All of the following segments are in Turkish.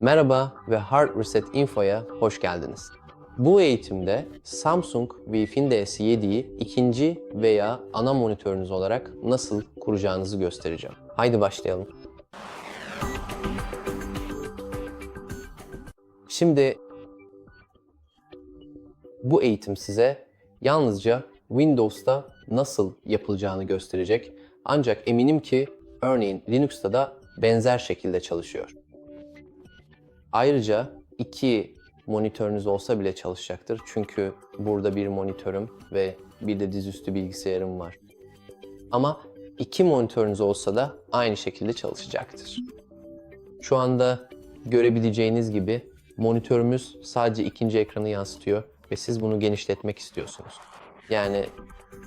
Merhaba ve Hard Reset Info'ya hoş geldiniz. Bu eğitimde Samsung Wi-Fi DS7'yi ikinci veya ana monitörünüz olarak nasıl kuracağınızı göstereceğim. Haydi başlayalım. Şimdi bu eğitim size yalnızca Windows'ta nasıl yapılacağını gösterecek. Ancak eminim ki örneğin Linux'ta da benzer şekilde çalışıyor. Ayrıca iki monitörünüz olsa bile çalışacaktır. Çünkü burada bir monitörüm ve bir de dizüstü bilgisayarım var. Ama iki monitörünüz olsa da aynı şekilde çalışacaktır. Şu anda görebileceğiniz gibi monitörümüz sadece ikinci ekranı yansıtıyor ve siz bunu genişletmek istiyorsunuz. Yani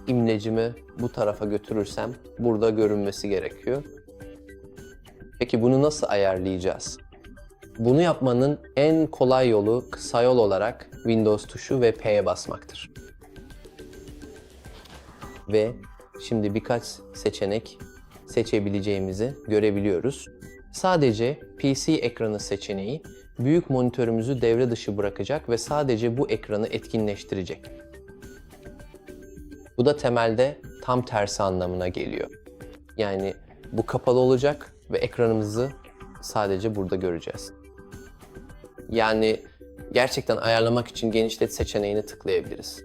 imlecimi bu tarafa götürürsem burada görünmesi gerekiyor. Peki bunu nasıl ayarlayacağız? Bunu yapmanın en kolay yolu kısa yol olarak Windows tuşu ve P'ye basmaktır. Ve şimdi birkaç seçenek seçebileceğimizi görebiliyoruz. Sadece PC ekranı seçeneği büyük monitörümüzü devre dışı bırakacak ve sadece bu ekranı etkinleştirecek. Bu da temelde tam tersi anlamına geliyor. Yani bu kapalı olacak ve ekranımızı sadece burada göreceğiz. Yani gerçekten ayarlamak için genişlet seçeneğini tıklayabiliriz.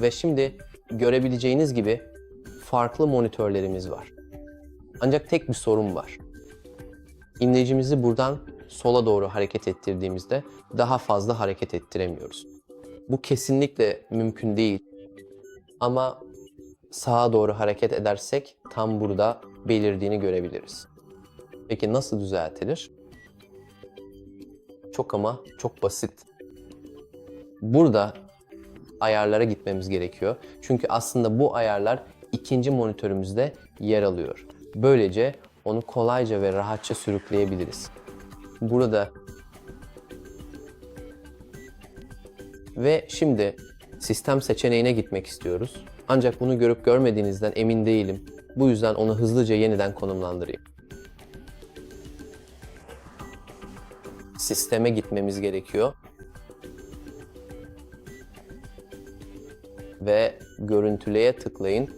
Ve şimdi görebileceğiniz gibi farklı monitörlerimiz var. Ancak tek bir sorun var. İmlecimizi buradan sola doğru hareket ettirdiğimizde daha fazla hareket ettiremiyoruz. Bu kesinlikle mümkün değil. Ama sağa doğru hareket edersek tam burada belirdiğini görebiliriz. Peki nasıl düzeltilir? Çok ama çok basit. Burada ayarlara gitmemiz gerekiyor. Çünkü aslında bu ayarlar ikinci monitörümüzde yer alıyor. Böylece onu kolayca ve rahatça sürükleyebiliriz. Burada ve şimdi sistem seçeneğine gitmek istiyoruz. Ancak bunu görüp görmediğinizden emin değilim. Bu yüzden onu hızlıca yeniden konumlandırayım. Sisteme gitmemiz gerekiyor. Ve görüntüleye tıklayın.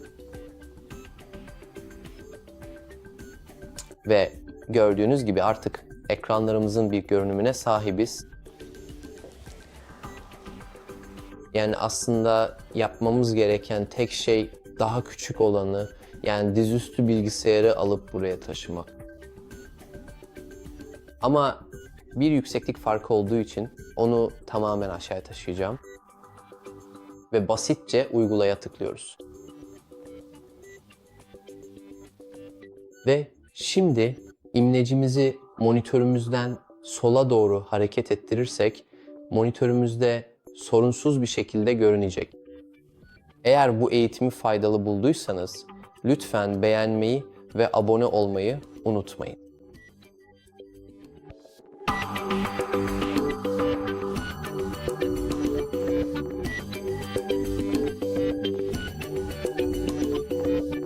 Ve gördüğünüz gibi artık ekranlarımızın bir görünümüne sahibiz. Yani aslında yapmamız gereken tek şey daha küçük olanı yani dizüstü bilgisayarı alıp buraya taşımak. Ama bir yükseklik farkı olduğu için onu tamamen aşağıya taşıyacağım. Ve basitçe uygulaya tıklıyoruz. Ve şimdi imlecimizi monitörümüzden sola doğru hareket ettirirsek monitörümüzde sorunsuz bir şekilde görünecek. Eğer bu eğitimi faydalı bulduysanız lütfen beğenmeyi ve abone olmayı unutmayın.